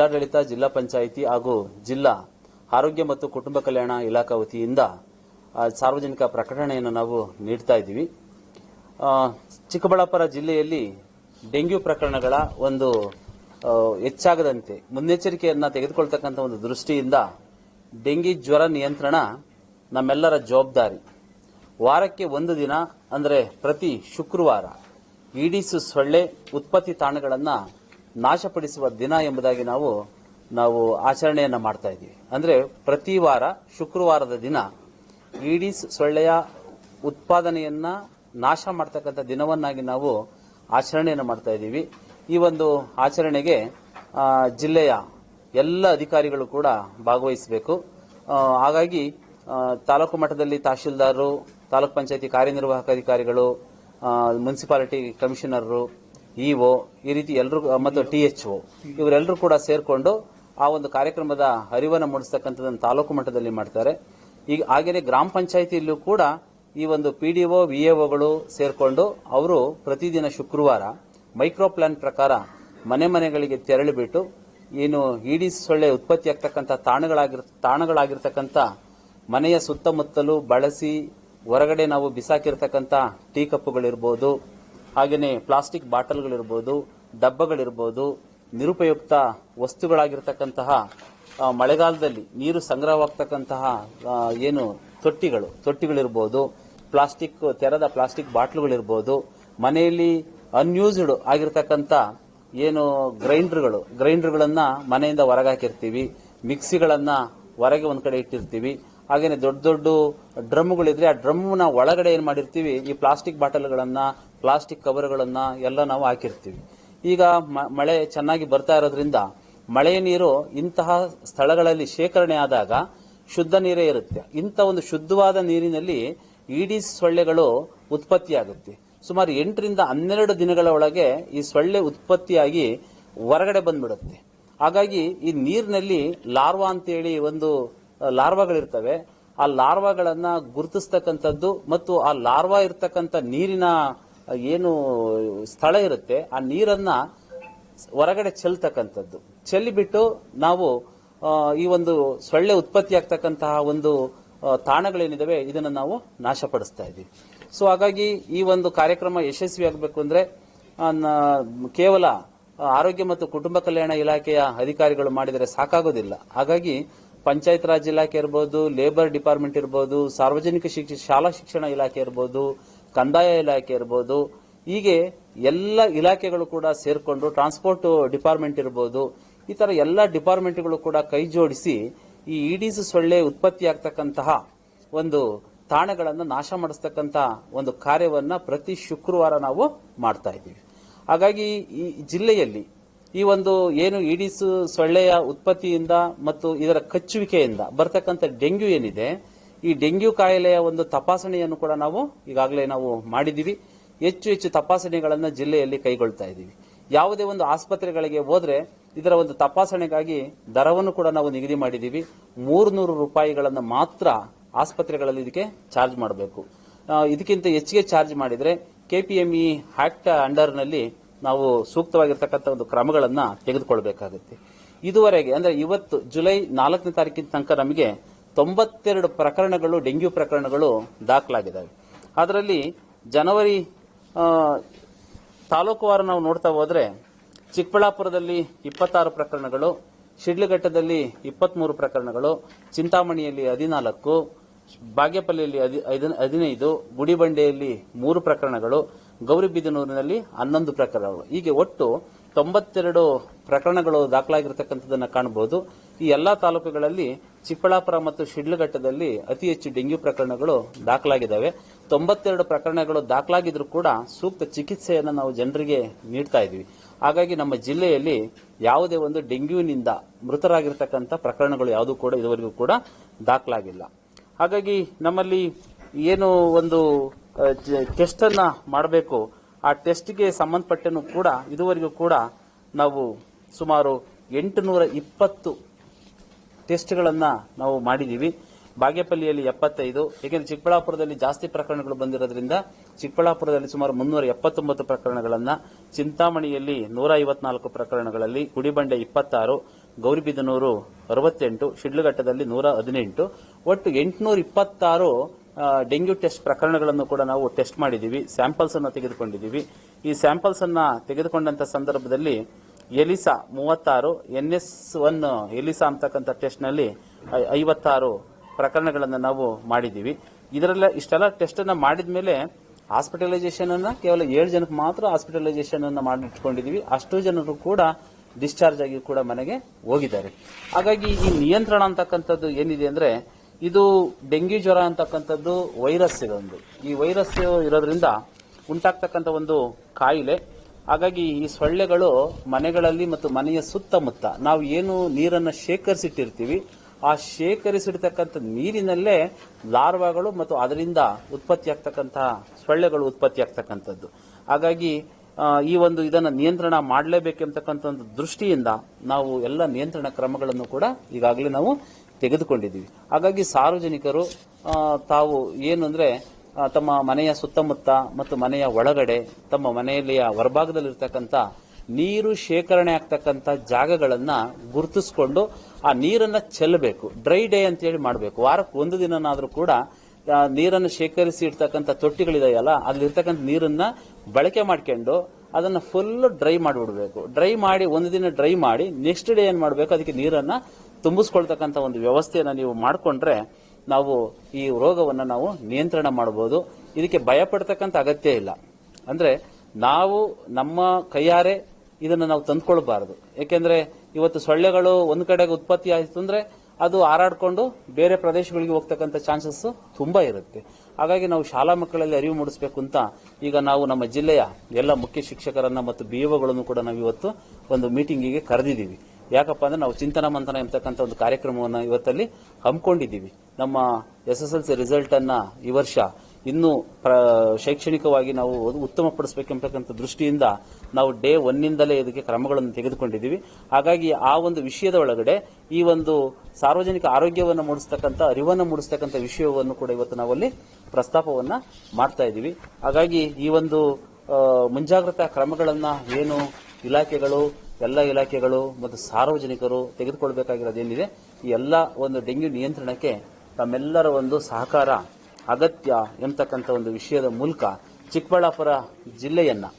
ಜಿಲ್ಲಾಡಳಿತ, ಜಿಲ್ಲಾ ಪಂಚಾಯಿತಿ ಹಾಗೂ ಜಿಲ್ಲಾ ಆರೋಗ್ಯ ಮತ್ತು ಕುಟುಂಬ ಕಲ್ಯಾಣ ಇಲಾಖಾ ವತಿಯಿಂದ ಸಾರ್ವಜನಿಕ ಪ್ರಕಟಣೆಯನ್ನು ನಾವು ನೀಡ್ತಾ ಇದ್ದೀವಿ. ಚಿಕ್ಕಬಳ್ಳಾಪುರ ಜಿಲ್ಲೆಯಲ್ಲಿ ಡೆಂಗ್ಯೂ ಪ್ರಕರಣಗಳ ಒಂದು ಹೆಚ್ಚಾಗದಂತೆ, ಮುನ್ನೆಚ್ಚರಿಕೆಯನ್ನ ತೆಗೆದುಕೊಳ್ತಕ್ಕಂಥ ಒಂದು ದೃಷ್ಟಿಯಿಂದ ಡೆಂಗಿ ಜ್ವರ ನಿಯಂತ್ರಣ ನಮ್ಮೆಲ್ಲರ ಜವಾಬ್ದಾರಿ. ವಾರಕ್ಕೆ ಒಂದು ದಿನ, ಅಂದರೆ ಪ್ರತಿ ಶುಕ್ರವಾರ ಈಡೀಸ್ ಸೊಳ್ಳೆ ಉತ್ಪತ್ತಿ ತಾಣಗಳನ್ನು ನಾಶಪಡಿಸುವ ದಿನ ಎಂಬುದಾಗಿ ನಾವು ನಾವು ಆಚರಣೆಯನ್ನು ಮಾಡ್ತಾ ಇದ್ದೀವಿ. ಅಂದ್ರೆ ಪ್ರತಿ ವಾರ, ಶುಕ್ರವಾರದ ದಿನ ಈಡೀಸ್ ಸೊಳ್ಳೆಯ ಉತ್ಪಾದನೆಯನ್ನ ನಾಶ ಮಾಡ್ತಕ್ಕಂಥ ದಿನವನ್ನಾಗಿ ನಾವು ಆಚರಣೆಯನ್ನು ಮಾಡ್ತಾ ಇದ್ದೀವಿ. ಈ ಒಂದು ಆಚರಣೆಗೆ ಜಿಲ್ಲೆಯ ಎಲ್ಲ ಅಧಿಕಾರಿಗಳು ಕೂಡ ಭಾಗವಹಿಸಬೇಕು. ಹಾಗಾಗಿ ತಾಲೂಕು ಮಟ್ಟದಲ್ಲಿ ತಹಶೀಲ್ದಾರರು, ತಾಲೂಕ್ ಪಂಚಾಯತಿ ಕಾರ್ಯನಿರ್ವಾಹಕ ಅಧಿಕಾರಿಗಳು ಮುನ್ಸಿಪಾಲಿಟಿ ಮುನ್ಸಿಪಾಲಿಟಿ ಕಮಿಷನರ್ರು ಇಒ ಈ ರೀತಿ ಎಲ್ಲರೂ ಮತ್ತು ಟಿ ಎಚ್ ಒ ಇವರೆಲ್ಲರೂ ಕೂಡ ಸೇರಿಕೊಂಡು ಆ ಒಂದು ಕಾರ್ಯಕ್ರಮದ ಅರಿವನ್ನು ಮೂಡಿಸ್ತಕ್ಕಂಥದ್ದನ್ನು ತಾಲೂಕು ಮಟ್ಟದಲ್ಲಿ ಮಾಡ್ತಾರೆ. ಈಗ ಹಾಗೆಯೇ ಗ್ರಾಮ ಪಂಚಾಯತಿಯಲ್ಲೂ ಕೂಡ ಈ ಒಂದು P D O V A ಒಗಳು ಸೇರಿಕೊಂಡು ಅವರು ಪ್ರತಿದಿನ ಶುಕ್ರವಾರ ಮೈಕ್ರೋ ಪ್ಲಾನ್ ಪ್ರಕಾರ ಮನೆ ಮನೆಗಳಿಗೆ ತೆರಳಿಬಿಟ್ಟು ಏನು ಇಡೀ ಸೊಳ್ಳೆ ಉತ್ಪತ್ತಿ ಆಗ್ತಕ್ಕಂಥ ತಾಣಗಳಾಗಿರ್ ತಾಣಗಳಾಗಿರ್ತಕ್ಕಂಥ ಮನೆಯ ಸುತ್ತಮುತ್ತಲು ಬಳಸಿ ಹೊರಗಡೆ ನಾವು ಬಿಸಾಕಿರ್ತಕ್ಕಂಥ ಟೀ ಕಪ್ಪುಗಳಿರ್ಬೋದು ಹಾಗೆಯೇ ಪ್ಲಾಸ್ಟಿಕ್ ಬಾಟಲ್ಗಳಿರ್ಬೋದು, ಡಬ್ಬಗಳಿರ್ಬೋದು, ನಿರುಪಯುಕ್ತ ವಸ್ತುಗಳಾಗಿರ್ತಕ್ಕಂತಹ ಮಳೆಗಾಲದಲ್ಲಿ ನೀರು ಸಂಗ್ರಹವಾಗ್ತಕ್ಕಂತಹ ಏನು ತೊಟ್ಟಿಗಳು, ತೊಟ್ಟಿಗಳಿರ್ಬೋದು, ಪ್ಲಾಸ್ಟಿಕ್, ತೆರೆದ ಪ್ಲಾಸ್ಟಿಕ್ ಬಾಟ್ಲುಗಳಿರ್ಬೋದು, ಮನೆಯಲ್ಲಿ ಅನ್ಯೂಸ್ಡ್ ಆಗಿರ್ತಕ್ಕಂಥ ಏನು ಗ್ರೈಂಡರ್ಗಳು, ಗ್ರೈಂಡರ್ಗಳನ್ನ ಮನೆಯಿಂದ ಹೊರಗೆ ಹಾಕಿರ್ತೀವಿ, ಮಿಕ್ಸಿಗಳನ್ನ ಹೊರಗೆ ಒಂದು ಕಡೆ ಇಟ್ಟಿರ್ತೀವಿ ಹಾಗೇನೆ ದೊಡ್ಡ ದೊಡ್ಡ ಡ್ರಮ್ಗಳಿದ್ರೆ ಆ ಡ್ರಮ್ನ ಒಳಗಡೆ ಏನು ಮಾಡಿರ್ತೀವಿ, ಈ ಪ್ಲಾಸ್ಟಿಕ್ ಬಾಟಲ್ಗಳನ್ನು, ಪ್ಲಾಸ್ಟಿಕ್ ಕವರ್ಗಳನ್ನು ಎಲ್ಲ ನಾವು ಹಾಕಿರ್ತೀವಿ. ಈಗ ಮಳೆ ಚೆನ್ನಾಗಿ ಬರ್ತಾ ಇರೋದ್ರಿಂದ ಮಳೆ ನೀರು ಇಂತಹ ಸ್ಥಳಗಳಲ್ಲಿ ಶೇಖರಣೆ ಆದಾಗ ಶುದ್ಧ ನೀರೇ ಇರುತ್ತೆ. ಇಂಥ ಒಂದು ಶುದ್ಧವಾದ ನೀರಿನಲ್ಲಿ ಇಡೀ ಸೊಳ್ಳೆಗಳು ಉತ್ಪತ್ತಿಯಾಗುತ್ತೆ. ಸುಮಾರು ಎಂಟರಿಂದ ಹನ್ನೆರಡು ದಿನಗಳ ಒಳಗೆ ಈ ಸೊಳ್ಳೆ ಉತ್ಪತ್ತಿಯಾಗಿ ಹೊರಗಡೆ ಬಂದ್ಬಿಡುತ್ತೆ. ಹಾಗಾಗಿ ಈ ನೀರಿನಲ್ಲಿ ಲಾರ್ವಾ ಅಂತೇಳಿ ಒಂದು ಲಾರ್ವಾಗಳಿರ್ತವೆ. ಆ ಲಾರ್ವಾಗಳನ್ನ ಗುರುತಿಸ್ತಕ್ಕಂಥದ್ದು ಮತ್ತು ಆ ಲಾರ್ವಾ ಇರ್ತಕ್ಕಂಥ ನೀರಿನ ಏನು ಸ್ಥಳ ಇರುತ್ತೆ, ಆ ನೀರನ್ನ ಹೊರಗಡೆ ಚೆಲ್ತಕ್ಕಂಥದ್ದು. ಚೆಲ್ಲಿಬಿಟ್ಟು ನಾವು ಈ ಒಂದು ಸೊಳ್ಳೆ ಉತ್ಪತ್ತಿ ಆಗ್ತಕ್ಕಂತಹ ಒಂದು ತಾಣಗಳೇನಿದಾವೆ, ಇದನ್ನು ನಾವು ನಾಶಪಡಿಸ್ತಾ ಇದ್ದೀವಿ. ಸೊ, ಹಾಗಾಗಿ ಈ ಒಂದು ಕಾರ್ಯಕ್ರಮ ಯಶಸ್ವಿ ಆಗಬೇಕು ಅಂದ್ರೆ ಕೇವಲ ಆರೋಗ್ಯ ಮತ್ತು ಕುಟುಂಬ ಕಲ್ಯಾಣ ಇಲಾಖೆಯ ಅಧಿಕಾರಿಗಳು ಮಾಡಿದರೆ ಸಾಕಾಗೋದಿಲ್ಲ. ಹಾಗಾಗಿ ಪಂಚಾಯತ್ ರಾಜ್ ಇಲಾಖೆ ಇರ್ಬೋದು ಲೇಬರ್ ಡಿಪಾರ್ಟ್ಮೆಂಟ್ ಇರ್ಬೋದು, ಸಾರ್ವಜನಿಕ ಶಿಕ್ಷಣ ಶಾಲಾ ಶಿಕ್ಷಣ ಇಲಾಖೆ ಇರ್ಬೋದು, ಕಂದಾಯ ಇಲಾಖೆ ಇರ್ಬೋದು, ಹೀಗೆ ಎಲ್ಲ ಇಲಾಖೆಗಳು ಕೂಡ ಸೇರಿಕೊಂಡು ಟ್ರಾನ್ಸ್ಪೋರ್ಟ್ ಡಿಪಾರ್ಟ್ಮೆಂಟ್ ಇರ್ಬೋದು, ಈ ತರ ಎಲ್ಲ ಡಿಪಾರ್ಟ್ಮೆಂಟ್ಗಳು ಕೂಡ ಕೈ ಜೋಡಿಸಿ ಈ ಇಡೀಸ್ ಸೊಳ್ಳೆ ಉತ್ಪತ್ತಿಯಾಗ್ತಕ್ಕಂತಹ ಒಂದು ತಾಣಗಳನ್ನು ನಾಶ ಮಾಡಿಸ್ತಕ್ಕಂತಹ ಒಂದು ಕಾರ್ಯವನ್ನ ಪ್ರತಿ ಶುಕ್ರವಾರ ನಾವು ಮಾಡ್ತಾ ಇದ್ದೀವಿ. ಹಾಗಾಗಿ ಈ ಜಿಲ್ಲೆಯಲ್ಲಿ ಈ ಒಂದು ಏನು ಈಡೀಸ್ ಸೊಳ್ಳೆಯ ಉತ್ಪತ್ತಿಯಿಂದ ಮತ್ತು ಇದರ ಕಚ್ಚುವಿಕೆಯಿಂದ ಬರ್ತಕ್ಕಂಥ ಡೆಂಗ್ಯೂ ಏನಿದೆ, ಈ ಡೆಂಗ್ಯೂ ಕಾಯಿಲೆಯ ಒಂದು ತಪಾಸಣೆಯನ್ನು ಕೂಡ ನಾವು ಈಗಾಗಲೇ ನಾವು ಮಾಡಿದ್ದೀವಿ. ಹೆಚ್ಚು ಹೆಚ್ಚು ತಪಾಸಣೆಗಳನ್ನು ಜಿಲ್ಲೆಯಲ್ಲಿ ಕೈಗೊಳ್ತಾ ಇದ್ದೀವಿ. ಯಾವುದೇ ಒಂದು ಆಸ್ಪತ್ರೆಗಳಿಗೆ ಹೋದರೆ ಇದರ ಒಂದು ತಪಾಸಣೆಗಾಗಿ ದರವನ್ನು ಕೂಡ ನಾವು ನಿಗದಿ ಮಾಡಿದ್ದೀವಿ. ಮೂರ್ನೂರು ರೂಪಾಯಿಗಳನ್ನು ಮಾತ್ರ ಆಸ್ಪತ್ರೆಗಳಲ್ಲಿ ಇದಕ್ಕೆ ಚಾರ್ಜ್ ಮಾಡಬೇಕು. ಇದಕ್ಕಿಂತ ಹೆಚ್ಚಿಗೆ ಚಾರ್ಜ್ ಮಾಡಿದ್ರೆ ಕೆಪಿಎಂಇ ಆಕ್ಟ್ ಅಂಡರ್ನಲ್ಲಿ ನಾವು ಸೂಕ್ತವಾಗಿರ್ತಕ್ಕಂಥ ಒಂದು ಕ್ರಮಗಳನ್ನು ತೆಗೆದುಕೊಳ್ಬೇಕಾಗುತ್ತೆ. ಇದುವರೆಗೆ, ಅಂದರೆ ಇವತ್ತು ಜುಲೈ ನಾಲ್ಕನೇ ತಾರೀಕಿನ ತನಕ ನಮಗೆ ತೊಂಬತ್ತೆರಡು ಪ್ರಕರಣಗಳು, ಡೆಂಗ್ಯೂ ಪ್ರಕರಣಗಳು ದಾಖಲಾಗಿದ್ದಾವೆ. ಅದರಲ್ಲಿ ಜನವರಿ ತಾಲೂಕುವಾರು ನಾವು ನೋಡ್ತಾ ಹೋದರೆ ಚಿಕ್ಕಬಳ್ಳಾಪುರದಲ್ಲಿ ಇಪ್ಪತ್ತಾರು ಪ್ರಕರಣಗಳು, ಶಿಡ್ಲಘಟ್ಟದಲ್ಲಿ ಇಪ್ಪತ್ತ್ಮೂರು ಪ್ರಕರಣಗಳು, ಚಿಂತಾಮಣಿಯಲ್ಲಿ ಹದಿನಾಲ್ಕು, ಬಾಗೇಪಲ್ಲಿಯಲ್ಲಿ ಹದಿನೈದು, ಗುಡಿಬಂಡೆಯಲ್ಲಿ ಮೂರು ಪ್ರಕರಣಗಳು ಗೌರಿಬಿದನೂರಿನಲ್ಲಿ ಹನ್ನೊಂದು ಪ್ರಕರಣಗಳು. ಹೀಗೆ ಒಟ್ಟು ತೊಂಬತ್ತೆರಡು ಪ್ರಕರಣಗಳು ದಾಖಲಾಗಿರ್ತಕ್ಕಂಥದ್ದನ್ನ ಕಾಣಬಹುದು. ಈ ಎಲ್ಲಾ ತಾಲೂಕುಗಳಲ್ಲಿ ಚಿಕ್ಕಬಳ್ಳಾಪುರ ಮತ್ತು ಶಿಡ್ಲಘಟ್ಟದಲ್ಲಿ ಅತಿ ಹೆಚ್ಚು ಡೆಂಗ್ಯೂ ಪ್ರಕರಣಗಳು ದಾಖಲಾಗಿದ್ದಾವೆ. ತೊಂಬತ್ತೆರಡು ಪ್ರಕರಣಗಳು ದಾಖಲಾಗಿದ್ರೂ ಕೂಡ ಸೂಕ್ತ ಚಿಕಿತ್ಸೆಯನ್ನು ನಾವು ಜನರಿಗೆ ನೀಡ್ತಾ ಇದ್ವಿ. ಹಾಗಾಗಿ ನಮ್ಮ ಜಿಲ್ಲೆಯಲ್ಲಿ ಯಾವುದೇ ಒಂದು ಡೆಂಗ್ಯೂನಿಂದ ಮೃತರಾಗಿರ್ತಕ್ಕಂಥ ಪ್ರಕರಣಗಳು ಯಾವುದೂ ಕೂಡ ಇದುವರೆಗೂ ಕೂಡ ದಾಖಲಾಗಿಲ್ಲ. ಹಾಗಾಗಿ ನಮ್ಮಲ್ಲಿ ಏನು ಒಂದು ಟೆಸ್ಟ್ ಅನ್ನ ಮಾಡಬೇಕು. ಆ ಟೆಸ್ಟ್ಗೆ ಸಂಬಂಧಪಟ್ಟನು ಕೂಡ, ಇದುವರೆಗೂ ಕೂಡ ನಾವು ಸುಮಾರು ಎಂಟುನೂರ ಇಪ್ಪತ್ತು ಟೆಸ್ಟ್ಗಳನ್ನು ನಾವು ಮಾಡಿದ್ದೀವಿ ಬಾಗೇಪಲ್ಲಿಯಲ್ಲಿ ಎಪ್ಪತ್ತೈದು, ಏಕೆಂದರೆ ಚಿಕ್ಕಬಳ್ಳಾಪುರದಲ್ಲಿ ಜಾಸ್ತಿ ಪ್ರಕರಣಗಳು ಬಂದಿರೋದ್ರಿಂದ ಚಿಕ್ಕಬಳ್ಳಾಪುರದಲ್ಲಿ ಸುಮಾರು ಮುನ್ನೂರ ಎಪ್ಪತ್ತೊಂಬತ್ತು ಪ್ರಕರಣಗಳನ್ನು, ಚಿಂತಾಮಣಿಯಲ್ಲಿ ನೂರ ಐವತ್ನಾಲ್ಕು ಪ್ರಕರಣಗಳಲ್ಲಿ, ಗುಡಿಬಂಡೆ ಇಪ್ಪತ್ತಾರು, ಗೌರಿಬಿದನೂರು ಅರವತ್ತೆಂಟು, ಶಿಡ್ಲಘಟ್ಟದಲ್ಲಿ ನೂರ ಹದಿನೆಂಟು, ಒಟ್ಟು ಎಂಟುನೂರ ಇಪ್ಪತ್ತಾರು ಡೆಂಗ್ಯೂ ಟೆಸ್ಟ್ ಪ್ರಕರಣಗಳನ್ನು ಕೂಡ ನಾವು ಟೆಸ್ಟ್ ಮಾಡಿದ್ದೀವಿ ಸ್ಯಾಂಪಲ್ಸ್ ಅನ್ನು ತೆಗೆದುಕೊಂಡಿದ್ದೀವಿ. ಈ ಸ್ಯಾಂಪಲ್ಸ್ ಅನ್ನ ತೆಗೆದುಕೊಂಡಂತ ಸಂದರ್ಭದಲ್ಲಿ ಎಲಿಸಾ ಮೂವತ್ತಾರು, ಎನ್ ಎಸ್ ಒನ್ ಎಲಿಸಾ ಅಂತಕ್ಕಂಥ ಟೆಸ್ಟ್ನಲ್ಲಿ ಐವತ್ತಾರು ಪ್ರಕರಣಗಳನ್ನು ನಾವು ಮಾಡಿದ್ದೀವಿ. ಇದರೆಲ್ಲ ಇಷ್ಟೆಲ್ಲ ಟೆಸ್ಟ್ ಅನ್ನ ಮಾಡಿದ ಮೇಲೆ ಹಾಸ್ಪಿಟಲೈಸೇಷನ್ ಅನ್ನ ಕೇವಲ ಏಳು ಜನಕ್ಕೆ ಮಾತ್ರ ಹಾಸ್ಪಿಟಲೈಸೇಷನ್ ಅನ್ನ ಮಾಡಿಟ್ಕೊಂಡಿದೀವಿ ಅಷ್ಟು ಜನರು ಕೂಡ ಡಿಸ್ಚಾರ್ಜ್ ಆಗಿ ಕೂಡ ಮನೆಗೆ ಹೋಗಿದ್ದಾರೆ. ಹಾಗಾಗಿ ಈ ನಿಯಂತ್ರಣ ಅಂತಕ್ಕಂಥದ್ದು ಏನಿದೆ ಅಂದ್ರೆ ಇದು ಡೆಂಗ್ಯೂ ಜ್ವರ ಅಂತಕ್ಕಂಥದ್ದು ವೈರಸ್ ಇದೊಂದು ಈ ವೈರಸ್ ಇರೋದ್ರಿಂದ ಉಂಟಾಗ್ತಕ್ಕಂಥ ಒಂದು ಕಾಯಿಲೆ. ಹಾಗಾಗಿ ಈ ಸೊಳ್ಳೆಗಳು ಮನೆಗಳಲ್ಲಿ ಮತ್ತು ಮನೆಯ ಸುತ್ತಮುತ್ತ ನಾವು ಏನು ನೀರನ್ನು ಶೇಖರಿಸಿಟ್ಟಿರ್ತೀವಿ, ಆ ಶೇಖರಿಸಿಡ್ತಕ್ಕಂಥ ನೀರಿನಲ್ಲೇ ಲಾರ್ವಾಗಳು ಮತ್ತು ಅದರಿಂದ ಉತ್ಪತ್ತಿ ಆಗ್ತಕ್ಕಂತಹ ಸೊಳ್ಳೆಗಳು ಉತ್ಪತ್ತಿ ಆಗ್ತಕ್ಕಂಥದ್ದು ಹಾಗಾಗಿ ಈ ಒಂದು ಇದನ್ನು ನಿಯಂತ್ರಣ ಮಾಡಲೇಬೇಕೆಂಬತಕ್ಕಂಥ ಒಂದು ದೃಷ್ಟಿಯಿಂದ ನಾವು ಎಲ್ಲ ನಿಯಂತ್ರಣ ಕ್ರಮಗಳನ್ನು ಕೂಡ ಈಗಾಗಲೇ ನಾವು ತೆಗೆದುಕೊಂಡಿದ್ದೀವಿ. ಹಾಗಾಗಿ ಸಾರ್ವಜನಿಕರು ತಾವು ಏನು ಅಂದ್ರೆ ತಮ್ಮ ಮನೆಯ ಸುತ್ತಮುತ್ತ ಮತ್ತು ಮನೆಯ ಒಳಗಡೆ, ತಮ್ಮ ಮನೆಯಲ್ಲಿಯ ಹೊರಭಾಗದಲ್ಲಿರ್ತಕ್ಕಂಥ ನೀರು ಶೇಖರಣೆ ಆಗ್ತಕ್ಕಂಥ ಜಾಗಗಳನ್ನು ಗುರುತಿಸ್ಕೊಂಡು ಆ ನೀರನ್ನು ಚೆಲ್ಲಬೇಕು. ಡ್ರೈ ಡೇ ಅಂತೇಳಿ ಮಾಡಬೇಕು. ವಾರಕ್ಕೆ ಒಂದು ದಿನನಾದರೂ ಕೂಡ ನೀರನ್ನು ಶೇಖರಿಸಿ ಇಡ್ತಕ್ಕಂಥ ತೊಟ್ಟಿಗಳಿದೆಯಲ್ಲ ಅಲ್ಲಿರ್ತಕ್ಕಂಥ ನೀರನ್ನ ಬಳಕೆ ಮಾಡ್ಕೊಂಡು ಅದನ್ನು ಫುಲ್ ಡ್ರೈ ಮಾಡಿಬಿಡಬೇಕು. ಡ್ರೈ ಮಾಡಿ, ಒಂದು ದಿನ ಡ್ರೈ ಮಾಡಿ ನೆಕ್ಸ್ಟ್ ಡೇ ಏನು ಮಾಡಬೇಕು? ಅದಕ್ಕೆ ನೀರನ್ನ ತುಂಬಿಸ್ಕೊಳ್ತಕ್ಕಂಥ ಒಂದು ವ್ಯವಸ್ಥೆಯನ್ನು ನೀವು ಮಾಡಿಕೊಂಡ್ರೆ ನಾವು ಈ ರೋಗವನ್ನು ನಾವು ನಿಯಂತ್ರಣ ಮಾಡ್ಬೋದು. ಇದಕ್ಕೆ ಭಯಪಡ್ತಕ್ಕಂಥ ಅಗತ್ಯ ಇಲ್ಲ. ಅಂದರೆ ನಾವು ನಮ್ಮ ಕೈಯಾರೆ ಇದನ್ನು ನಾವು ತಂದುಕೊಳ್ಬಾರ್ದು. ಏಕೆಂದರೆ ಇವತ್ತು ಸೊಳ್ಳೆಗಳು ಒಂದು ಕಡೆಗೆ ಉತ್ಪತ್ತಿ ಆಯಿತು ಅಂದರೆ ಅದು ಹಾರಾಡಿಕೊಂಡು ಬೇರೆ ಪ್ರದೇಶಗಳಿಗೆ ಹೋಗ್ತಕ್ಕಂಥ ಚಾನ್ಸಸ್ ತುಂಬ ಇರುತ್ತೆ. ಹಾಗಾಗಿ ನಾವು ಶಾಲಾ ಮಕ್ಕಳಲ್ಲಿ ಅರಿವು ಮೂಡಿಸಬೇಕು ಅಂತ ಈಗ ನಾವು ನಮ್ಮ ಜಿಲ್ಲೆಯ ಎಲ್ಲ ಮುಖ್ಯ ಶಿಕ್ಷಕರನ್ನ ಮತ್ತು ಬಿ ಕೂಡ ನಾವು ಇವತ್ತು ಒಂದು ಮೀಟಿಂಗಿಗೆ ಕರೆದಿದ್ದೀವಿ. ಯಾಕಪ್ಪ ಅಂದ್ರೆ ನಾವು ಚಿಂತನ ಮಂಥನ ಎಂಬತಕ್ಕಂಥ ಒಂದು ಕಾರ್ಯಕ್ರಮವನ್ನು ಇವತ್ತಲ್ಲಿ ಹಮ್ಮಿಕೊಂಡಿದ್ದೀವಿ. ನಮ್ಮ S S L C result ಅನ್ನ ಈ ವರ್ಷ ಇನ್ನೂ ಶೈಕ್ಷಣಿಕವಾಗಿ ನಾವು ಉತ್ತಮಪಡಿಸಬೇಕೆಂಬತಕ್ಕಂಥ ದೃಷ್ಟಿಯಿಂದ ನಾವು ಡೇ ಒನ್ನಿಂದಲೇ ಇದಕ್ಕೆ ಕ್ರಮಗಳನ್ನು ತೆಗೆದುಕೊಂಡಿದ್ದೀವಿ. ಹಾಗಾಗಿ ಆ ಒಂದು ವಿಷಯದ ಒಳಗಡೆ ಈ ಒಂದು ಸಾರ್ವಜನಿಕ ಆರೋಗ್ಯವನ್ನು ಮೂಡಿಸ್ತಕ್ಕಂಥ, ಅರಿವನ್ನು ಮೂಡಿಸ್ತಕ್ಕಂಥ ವಿಷಯವನ್ನು ಕೂಡ ಇವತ್ತು ನಾವಲ್ಲಿ ಪ್ರಸ್ತಾಪವನ್ನು ಮಾಡ್ತಾ ಇದ್ದೀವಿ. ಹಾಗಾಗಿ ಈ ಒಂದು ಮುಂಜಾಗ್ರತಾ ಕ್ರಮಗಳನ್ನು ಏನು ಇಲಾಖೆಗಳು ಎಲ್ಲ ಇಲಾಖೆಗಳು ಮತ್ತು ಸಾರ್ವಜನಿಕರು ತೆಗೆದುಕೊಳ್ಬೇಕಾಗಿರೋದೇನಿದೆ ಈ ಎಲ್ಲ ಒಂದು ಡೆಂಗ್ಯೂ ನಿಯಂತ್ರಣಕ್ಕೆ ತಮ್ಮೆಲ್ಲರ ಒಂದು ಸಹಕಾರ, ಅಗತ್ಯ ಎಂತಕ್ಕಂಥ ಒಂದು ವಿಷಯದ ಮೂಲಕ ಚಿಕ್ಕಬಳ್ಳಾಪುರ ಜಿಲ್ಲೆಯನ್ನು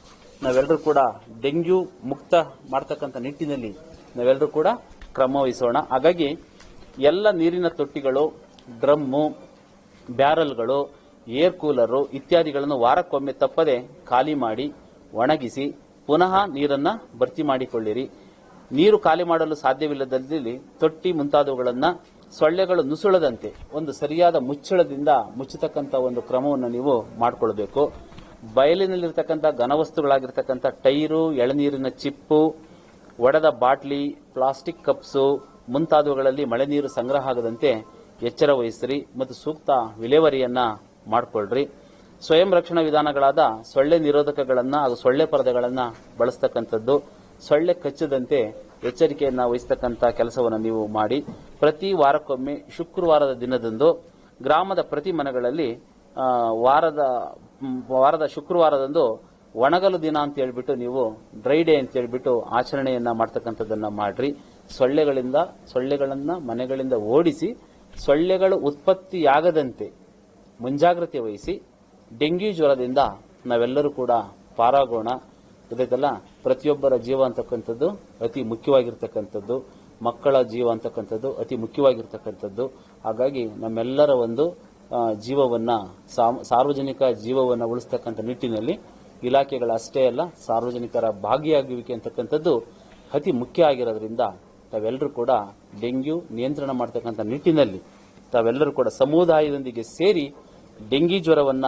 ನಾವೆಲ್ಲರೂ ಕೂಡ ಡೆಂಗ್ಯೂ ಮುಕ್ತ ಮಾಡ್ತಕ್ಕಂಥ ನಿಟ್ಟಿನಲ್ಲಿ ನಾವೆಲ್ಲರೂ ಕೂಡ ಕ್ರಮ ವಹಿಸೋಣ. ಹಾಗಾಗಿ ಎಲ್ಲ ನೀರಿನ ತೊಟ್ಟಿಗಳು, ಡ್ರಮ್ಮು, ಬ್ಯಾರಲ್ಗಳು, ಏರ್ ಕೂಲರು ಇತ್ಯಾದಿಗಳನ್ನು ವಾರಕ್ಕೊಮ್ಮೆ ತಪ್ಪದೆ ಖಾಲಿ ಮಾಡಿ ಒಣಗಿಸಿ ಪುನಃ ನೀರನ್ನು ಭರ್ತಿ ಮಾಡಿಕೊಳ್ಳಿರಿ. ನೀರು ಖಾಲಿ ಮಾಡಲು ಸಾಧ್ಯವಿಲ್ಲದಲ್ಲಿ ತೊಟ್ಟಿ ಮುಂತಾದವುಗಳನ್ನು ಸೊಳ್ಳೆಗಳು ನುಸುಳದಂತೆ ಒಂದು ಸರಿಯಾದ ಮುಚ್ಚಳದಿಂದ ಮುಚ್ಚತಕ್ಕಂಥ ಒಂದು ಕ್ರಮವನ್ನು ನೀವು ಮಾಡಿಕೊಳ್ಬೇಕು. ಬಯಲಿನಲ್ಲಿರ್ತಕ್ಕಂಥ ಘನವಸ್ತುಗಳಾಗಿರ್ತಕ್ಕಂಥ ಟೈರು, ಎಳನೀರಿನ ಚಿಪ್ಪು, ಒಡೆದ ಬಾಟ್ಲಿ, ಪ್ಲಾಸ್ಟಿಕ್ ಕಪ್ಸು, ಮುಂತಾದವುಗಳಲ್ಲಿ ಮಳೆ ನೀರು ಸಂಗ್ರಹ ಆಗದಂತೆ ಎಚ್ಚರ ವಹಿಸ್ರಿ ಮತ್ತು ಸೂಕ್ತ ವಿಲೇವರಿಯನ್ನ ಮಾಡಿಕೊಳ್ಳ್ರಿ ಸ್ವಯಂ ರಕ್ಷಣಾ ವಿಧಾನಗಳಾದ ಸೊಳ್ಳೆ ನಿರೋಧಕಗಳನ್ನ ಹಾಗೂ ಸೊಳ್ಳೆ ಪರದೆಗಳನ್ನ ಬಳಸ್ತಕ್ಕಂಥದ್ದು. ಸೊಳ್ಳೆ ಕಚ್ಚದಂತೆ ಎಚ್ಚರಿಕೆಯನ್ನ ವಹಿಸ್ತಕ್ಕಂಥ ಕೆಲಸವನ್ನು ನೀವು ಮಾಡಿ. ಪ್ರತಿ ವಾರಕ್ಕೊಮ್ಮೆ ಶುಕ್ರವಾರದ ದಿನದಂದು ಗ್ರಾಮದ ಪ್ರತಿ ಮನೆಗಳಲ್ಲಿ ವಾರದ ವಾರದ ಶುಕ್ರವಾರದಂದು ಒಣಗಲು ದಿನ ಅಂತ ಹೇಳ್ಬಿಟ್ಟು ನೀವು ಡ್ರೈ ಡೇ ಅಂತ ಹೇಳ್ಬಿಟ್ಟು ಆಚರಣೆಯನ್ನ ಮಾಡ್ತಕ್ಕಂಥದ್ದನ್ನ ಮಾಡ್ರಿ. ಸೊಳ್ಳೆಗಳಿಂದ, ಸೊಳ್ಳೆಗಳನ್ನ ಮನೆಗಳಿಂದ ಓಡಿಸಿ, ಸೊಳ್ಳೆಗಳು ಉತ್ಪತ್ತಿಯಾಗದಂತೆ ಮುಂಜಾಗ್ರತೆ ವಹಿಸಿ ಡೆಂಗ್ಯೂ ಜ್ವರದಿಂದ ನಾವೆಲ್ಲರೂ ಕೂಡ ಪಾರಾಗೋಣ. ಇದಕ್ಕೆಲ್ಲ ಪ್ರತಿಯೊಬ್ಬರ ಜೀವ ಅಂತಕ್ಕಂಥದ್ದು ಅತಿ ಮುಖ್ಯವಾಗಿರ್ತಕ್ಕಂಥದ್ದು. ಮಕ್ಕಳ ಜೀವ ಅಂತಕ್ಕಂಥದ್ದು ಅತಿ ಮುಖ್ಯವಾಗಿರ್ತಕ್ಕಂಥದ್ದು. ಹಾಗಾಗಿ ನಮ್ಮೆಲ್ಲರ ಒಂದು ಜೀವವನ್ನು ಸಾರ್ವಜನಿಕ ಜೀವವನ್ನು ಉಳಿಸ್ತಕ್ಕಂಥ ನಿಟ್ಟಿನಲ್ಲಿ ಇಲಾಖೆಗಳ ಅಷ್ಟೇ ಅಲ್ಲ, ಸಾರ್ವಜನಿಕರ ಭಾಗಿಯಾಗುವಿಕೆ ಅಂತಕ್ಕಂಥದ್ದು ಅತಿ ಮುಖ್ಯ ಆಗಿರೋದ್ರಿಂದ ತಾವೆಲ್ಲರೂ ಕೂಡ ಡೆಂಗ್ಯೂ ನಿಯಂತ್ರಣ ಮಾಡ್ತಕ್ಕಂಥ ನಿಟ್ಟಿನಲ್ಲಿ ತಾವೆಲ್ಲರೂ ಕೂಡ ಸಮುದಾಯದೊಂದಿಗೆ ಸೇರಿ ಡೆಂಗಿ ಜ್ವರವನ್ನ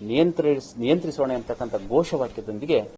ನಿಯಂತ್ರಿಸ್ ನಿಯಂತ್ರಿಸೋಣ ಅಂತಕ್ಕಂಥ ಘೋಷವಾಕ್ಯದೊಂದಿಗೆ